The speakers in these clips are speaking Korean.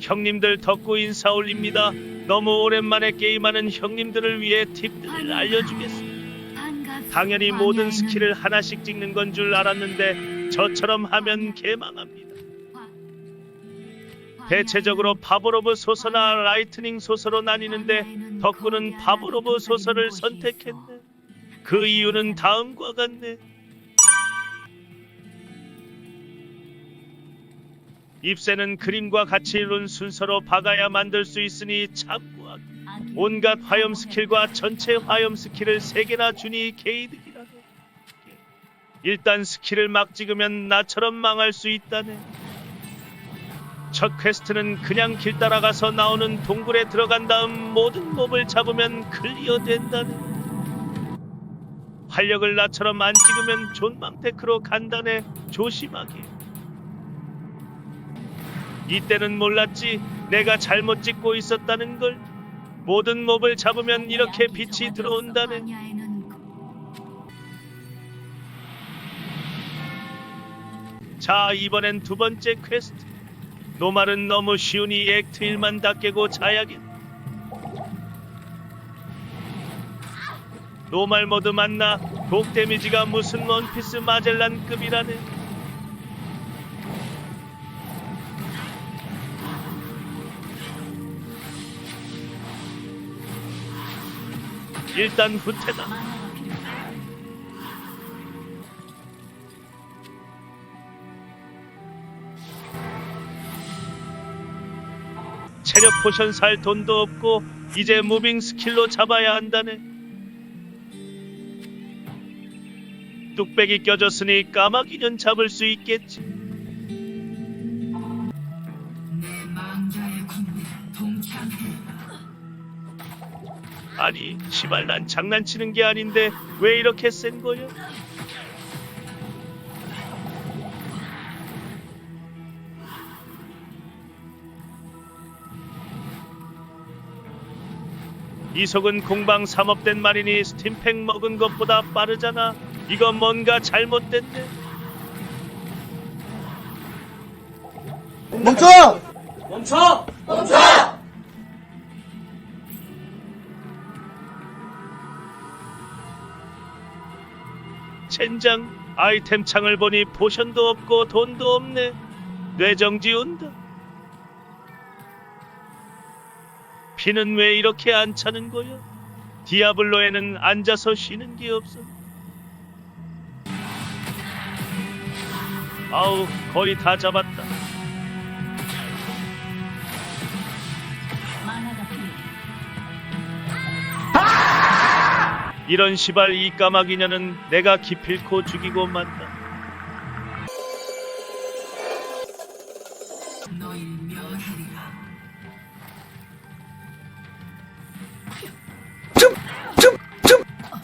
형님들 덕구 인사 올립니다. 너무 오랜만에 게임하는 형님들을 위해 팁들을 알려주겠습니다. 당연히 모든 스킬을 하나씩 찍는 건 줄 알았는데 저처럼 하면 개망합니다. 대체적으로 파브로브 소서나 라이트닝 소서로 나뉘는데 덕구는 파브로브 소서를 선택했네. 그 이유는 다음과 같네. 잎새는 그림과 같이 이룬 순서로 박아야 만들 수 있으니 참고하기. 온갖 화염 스킬과 전체 화염 스킬을 3개나 주니 개이득이라네. 일단 스킬을 막 찍으면 나처럼 망할 수 있다네. 첫 퀘스트는 그냥 길 따라가서 나오는 동굴에 들어간 다음 모든 몹을 잡으면 클리어 된다네. 활력을 나처럼 안 찍으면 존망테크로 간다네. 조심하게. 이때는 몰랐지 내가 잘못 찍고 있었다는 걸. 모든 몹을 잡으면 이렇게 빛이 들어온다네. 자 이번엔 두 번째 퀘스트. 노말은 너무 쉬우니 액트 1만 다 깨고 자야겠. 노말 모드 맞나? 독 데미지가 무슨 원피스 마젤란급이라네. 일단 후퇴다. 체력 포션 살 돈도 없고 이제 무빙 스킬로 잡아야 한다네. 뚝배기 껴졌으니 까마귀년 잡을 수 있겠지. 내 망자의 군대 동참해라. 아니, 시발 난 장난치는 게 아닌데 왜 이렇게 센 거야? 이속은 공방 삼업된 말이니 스팀팩 먹은 것보다 빠르잖아. 이건 뭔가 잘못됐네. 멈춰! 멈춰! 젠장 아이템 창을 보니 포션도 없고 돈도 없네. 뇌정지 온다. 피는 왜 이렇게 안 차는 거야? 디아블로에는 앉아서 쉬는 게 없어. 아우 거의 다 잡았다. 이런 시발 이 까마귀냐는 내가 기필코 죽이고 만다. 너희 멸하리라.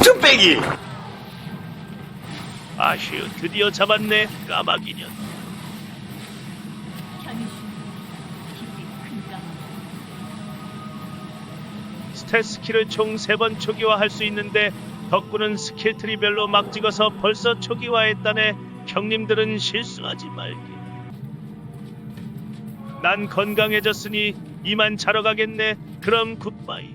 쭈빼기! 아휴 드디어 잡았네 까마귀년. 스탯 스킬을 총 3번 초기화할 수 있는데 덕구는 스킬 트리별로 막 찍어서 벌써 초기화했다네 형님들은 실수하지 말게. 난 건강해졌으니 이만 자러 가겠네. 그럼 굿바이